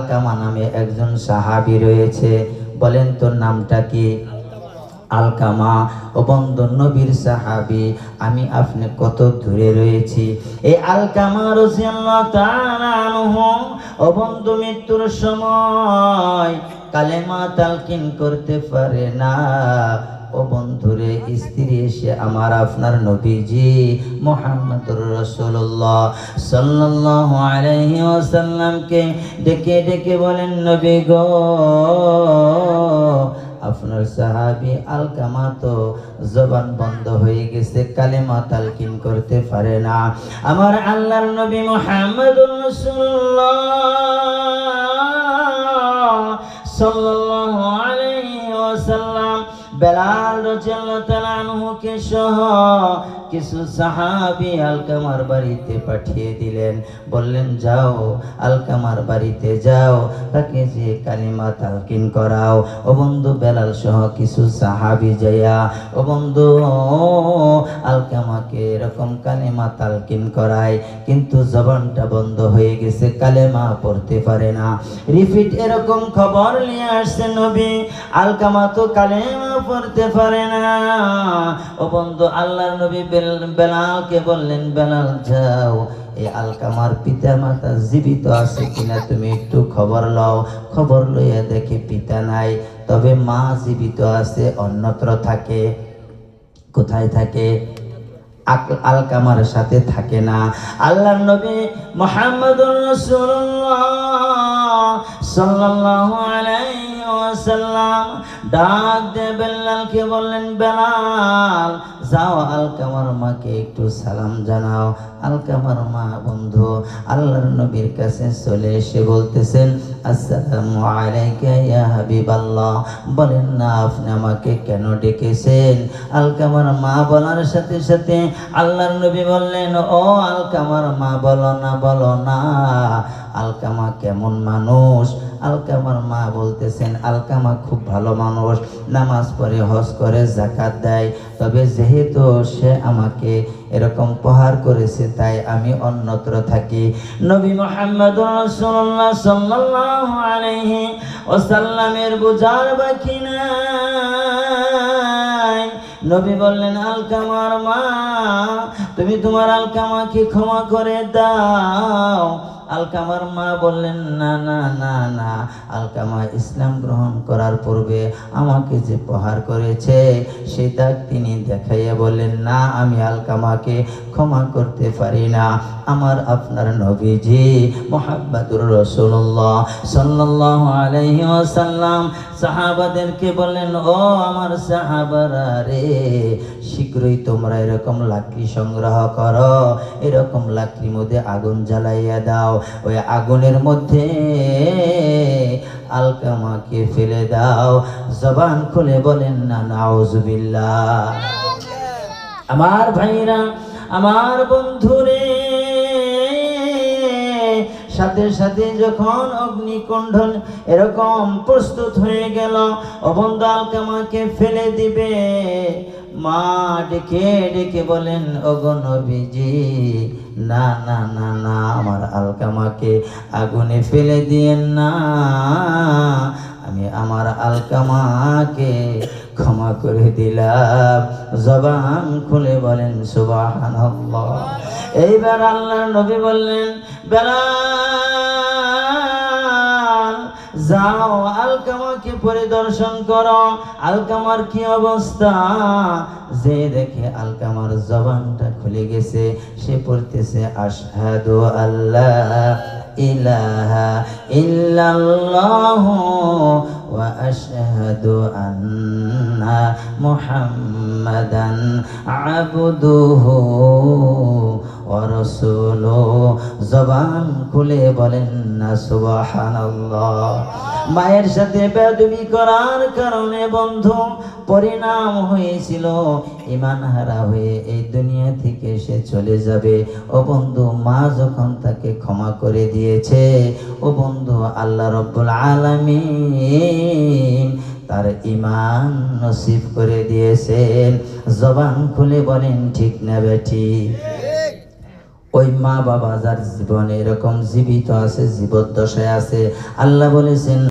আলকামা নামে একজন সাহাবি রয়েছে। বলেন, তোর নামটা কি? আলকামা, ও বন্ধু নবীর সাহাবি, আমি আপনি কত দূরে রয়েছি? এই আলকামা বন্ধু মৃত্যুর সময় কালেমা তালকিন করতে পারে না। ও বন্ধুরে, স্ত্রী এসে আমার আপনার নবীজি মোহাম্মদুর রসুল্লাহ সাল্লাল্লাহু আলাইহি ওয়াসাল্লামকে ডেকে ডেকে বলেন, নবী গো, আপনার সাহাবি আলকামা তো জবান বন্ধ হয়ে গেছে, কালেমা তালকিন করতে পারে না। আমার আল্লাহর নবী মোহাম্মদুর রাসূলুল্লাহ সাল্লাল্লাহু আলাইহি বেলাল রাজিয়াল্লাহু তাআলা আনহুকে সহ কিছু সাহাবী আলকামার বাড়িতে পাঠিয়ে দিলেন। বললেন, যাও, আলকামার বাড়িতে যাও, তাকে যে কালিমা তালকিন করাও। ও বন্ধু বেলাল সহ কিছু সাহাবী যাইয়া, ও বন্ধু, আলকামাকে এরকম কালিমা তালকিন করায়, কিন্তু জবানটা বন্ধ হয়ে গেছে, কালেমা পড়তে পারে না। রিপিট, এরকম খবর নিয়ে আসছে নবী, আলকামা তো কালেমা পড়তে পারে না। ও বন্ধু, আল্লাহর নবী বেলালকে বললেন, বেলাল, যাও। আলকামার পিতা মাতা জীবিত আছে কিনা তুমি একটু খবর লও। খবর লইয়া দেখে পিতা নাই, তবে মা জীবিত আছে, অন্যত্র থাকে। কোথায় থাকে? আলকামার সাথে থাকে না। আল্লাহ নবী মোহাম্মদুর রাসূলুল্লাহ সাল্লাল্লাহু আলাইহি ওয়াসাল্লাম ডাক বেলালকে বললেন, বেলাল যাও আলকামার মাকে একটু সালাম জানাও। আলকামার মা, বন্ধু, আল্লাহর নবীর কাছে চলে এসে বলতেছেন বলেন, না, আপনি আমাকে কেন ডেকেছেন? আলকামার মা বলার সাথে সাথে আল্লাহর নবী বললেন, ও আলকামার মা, বলো না বলো না আলকামা কেমন মানুষ? আলকামার মা বলতেছেন আলকামা খুব ভালো মানুষ। নামাজ পড়ে, হজ করে জাকাত দেয়। তবে যেহেতু সে আমাকে এরকম প্রহার করেছে, তাই আমি অন্যত্র থাকি। নবী মোহাম্মদ রাসূলুল্লাহ সাল্লাল্লাহু আলাইহি ওয়াসাল্লামের বুঝার বাকি নাই। নবী বললেন আলকামার মা তুমি তোমার আলকামাকে ক্ষমা করে দাও। আলকামার মা বললেন, না না না না। আলকামা ইসলাম গ্রহণ করার পূর্বে আমাকে যে প্রহার করেছে সে সেটা তিনি দেখাইয়া বললেন, না, আমি আলকামাকে ক্ষমা করতে পারি না। আমার আপনার নবীজি মোহাম্মদুর রসুল্লাহ সাল্লাল্লাহু আলাইহি ওয়াসাল্লাম সাহাবাদেরকে বললেন, ও আমার সাহাবারা রে, শীঘ্রই তোমরা এরকম লাকড়ি সংগ্রহ করো। এরকম লাকড়ির মধ্যে আগুন জ্বালাইয়া দাও। ওই আগুনের মধ্যে আলকামাকে ফেলে দাও। জবান খুলে বলেন, না, নাউজুবিল্লাহ। আমার ভাইরা, আমার বন্ধুরে, সাথে সাথে যখন অগ্নিকুণ্ড এরকম প্রস্তুত হয়ে গেল, অবন্ধ আলকামাকে ফেলে দিবে। মা ডেকে ডেকে বলেন অগনবীজি না না না না, আমার আলকামাকে আগুনে ফেলে দিয়েন না। আমি আমার আলকামাকে ক্ষমা করে দিলাম। জবান খুলে বলেন সুবাহান এইবার আল্লাহ নবী বললেন, বেলাল, যাও পরিদর্শন করো। আলকামার কি অবস্থা? যে দেখে আলকামার জবানটা খুলে গেছে, সে পড়তেছে, আশহাদু আল্লাহ ইলাহা ইল্লাল্লাহু আন্না মুহাম্মাদান আবদুহু ওয়া রাসূলুহু জবান খুলে বলেন না সুবহানাল্লাহ মায়ের সাথে বেদবি করার কারণে বন্ধু পরিণাম হয়েছিল। ইমান হারা হয়ে এই দুনিয়া থেকে সে চলে যাবে। ও বন্ধু মা যখন তাকে ক্ষমা করে দিয়েছে ও বন্ধু, আল্লাহ রব্বুল আলমিন তার ইমান নসিব করে দিয়েছেন। জবান খুলে বলেন, ঠিক না বেঠি ওই মা বাবা যার জীবনে এরকম জীবিত আছে, জীবদ্দশায় আছে, আল্লাহ বলেছেন